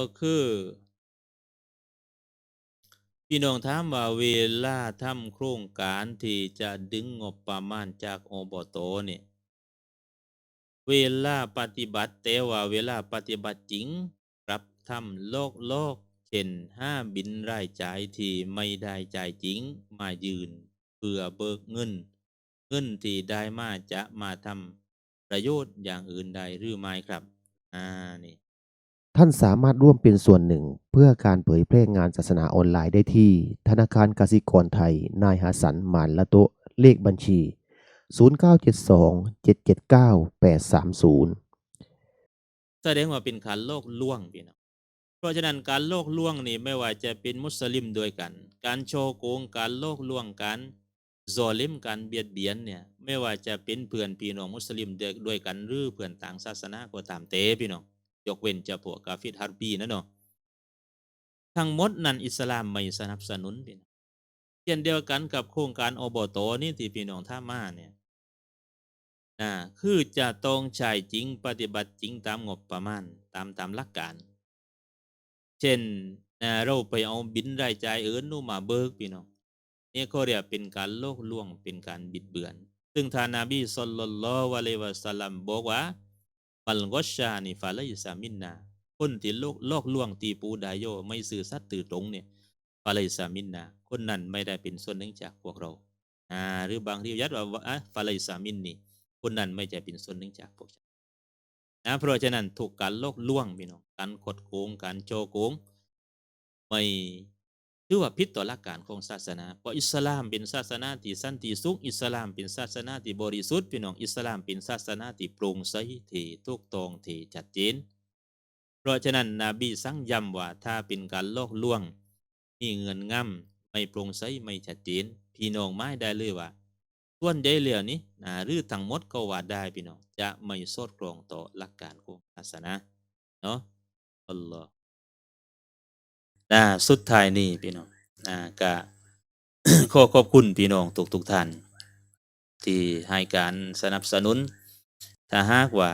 ก็คือพี่น้องถามว่าเวลาทำโครงการที่จะดึงงบประมาณจากอบตเนี่ยเวลาปฏิบัติแต่ว่าเวลาปฏิบัติจริงรับทำโลกโลกเช่นห้าบินรายจ่ายที่ไม่ได้จ่ายจริงมายืนเพื่อเบิกเงิน เงินที่ได้มาจะมาทำประโยชน์อย่างอื่นใดหรือไม่ครับ อ่านี่ ท่านสามารถร่วมเป็นส่วนหนึ่ง เพื่อการเผยแพร่งานศาสนาออนไลน์ได้ที่ ธนาคารกสิกรไทย นายหาสันหมานละโตะเลขบัญชี 0972779830 แสดงว่าเป็นการโลกล่วงพี่น้องเพราะฉะนั้นการโลกล่วงนี่ไม่ว่าจะเป็นมุสลิมด้วยกัน การโชโกงการโลกล่วงการซอลิมการเบียดเบียนเนี่ยไม่ว่าจะเป็นเพื่อนพี่น้องมุสลิมด้วยกันหรือเพื่อนต่างศาสนาก็ตามเตพี่น้อง ยกเว้นจะพวกกาฟิดฮาร์บีนะเนาะทั้งหมดนั้นอิสลามไม่สนับสนุนพี่น้องเช่นเดียวกันกับโครงการอบตนี่ที่พี่น้องท่ามาเนี่ยอ่าคือจะต้องใช้จริงปฏิบัติจริงตามงบประมาณตามตามหลักการ เช่นอ่าเราไปเอาบินรายจ่ายเอินนู่มาเบิกพี่น้องนี่เขาเรียกเป็นการโลกล่วงเป็นการบิดเบือน ซึ่งท่านาบีสลลัลลอฮุอะลัยฮิวะสัลลัมบอกว่า มัลกอชานิฟาลัยซามินนาคนที่โลกโลกล่วงตีปูดายโยไม่สื่อสัตย์ตื่อตรงเนี่ยฟาลัยซามินนาคนนั้นไม่ได้เป็นส่วนหนึ่งจากพวกเราอ่าหรือบางที่ยัดว่าอะฟาลัยซามินนี่คนนั้นไม่จะเป็นส่วนหนึ่งจากพวกฉันนะเพราะฉะนั้นถูกการโลกล่วงพี่น้องการกดโกงการโจโกงไม่ ถือว่าผิดต่อหลักการของศาสนาเพราะอิสลามเป็นศาสนาที่สันติสุขอิสลามเป็นศาสนาที่บริสุทธิ์พี่น้องอิสลามเป็นศาสนาที่โปร่งใสที่ถูกต้องที่ชัดเจน เพราะฉะนั้นนบีสั่งย้ำว่าถ้าเป็นการโลกลวงมีเงินง่ำไม่โปร่งใสไม่ชัดเจนพี่น้องไม่ได้เลยว่าส่วนใหญ่แล้วนี้นะหรือทั้งหมดก็ว่าได้พี่น้องจะไม่สอดคล้องต่อหลักการของศาสนาเนาะอัลลอฮ์ นะสุดท้ายนี่พี่น้องนะก็ขอขอบคุณพี่น้องทุกทุกท่าน ที่ให้การสนับสนุน ถ้าหากว่า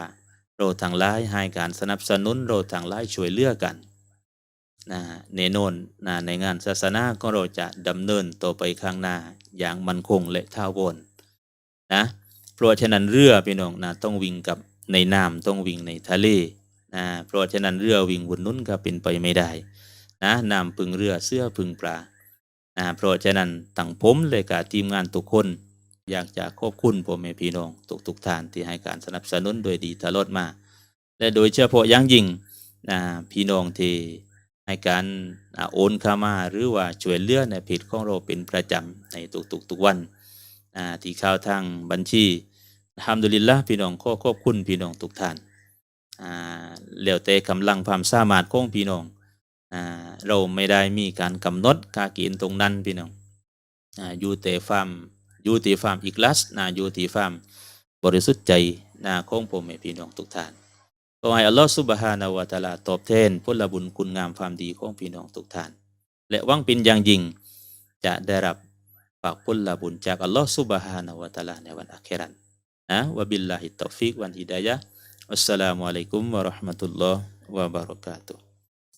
เราทางหลายให้การสนับสนุนเราทางหลายช่วยเหลือกันนะแน่นนนะในงานศาสนาก็เราจะดำเนินต่อไปข้างหน้าอย่างมั่นคงและท่าวรนะเพราะฉะนั้นเรือพี่น้องนะต้องวิ่งกับในน้ำต้องวิ่งในทะเลนะเพราะฉะนั้นเรือวิ่งบนนู้นก็เป็นไปไม่ได้ นะน้ำพึ่งเรือเสื้อพึ่งปลานะเพราะฉะนั้นตั้งผมเลยกับทีมงานทุกคน อยากจะขอบคุณพ่อแม่พี่น้องทุกทุกท่านที่ให้การสนับสนุนโดยดีตลอดมา และโดยเฉพาะอย่างยิ่งนะพี่น้องที่ให้การโอนเข้ามาหรือว่าช่วยเหลือในเพจของเราเป็นประจำในทุกๆทุกวันที่เข้าทางบัญชีทำดุลิลละพี่น้องขอขอบคุณพี่น้องทุกท่านอ่าแล้วแต่กำลังความสามารถของพี่น้อง เราไม่ได้มีการกำหนดกากณฑ์ตรงนั้นพี่น้องอยู่แต่ความอยู่ที่ความอีกลัสนะอยู่ที่ความบริสุทธิ์ใจนะของผมให้พี่น้องทุกท่านขอให้อัลลอฮฺสุบฮานาวะตาลาตอบแทนผลบุญคุณงามความดีของพี่น้องทุกท่าน และวังเป็นอย่างยิ่งจะได้รับฝากผลบุญจากอัลลอฮ์ Subhanahu wa Ta'ala ในวันอาคราตนะวะบิลลาฮิตตอฟิกวันฮิดายะอัสสลามุอะลัยกุมวะราะห์มะตุลลอฮ์วะบะเราะกาตุฮ์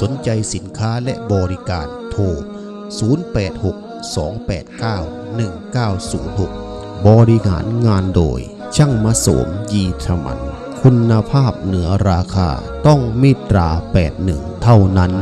สนใจสินค้าและบริการโทร 0862891906 บริหารงานโดย ช่างมาสมยีธมัน คุณภาพเหนือราคาต้องมิตรา 81 เท่านั้น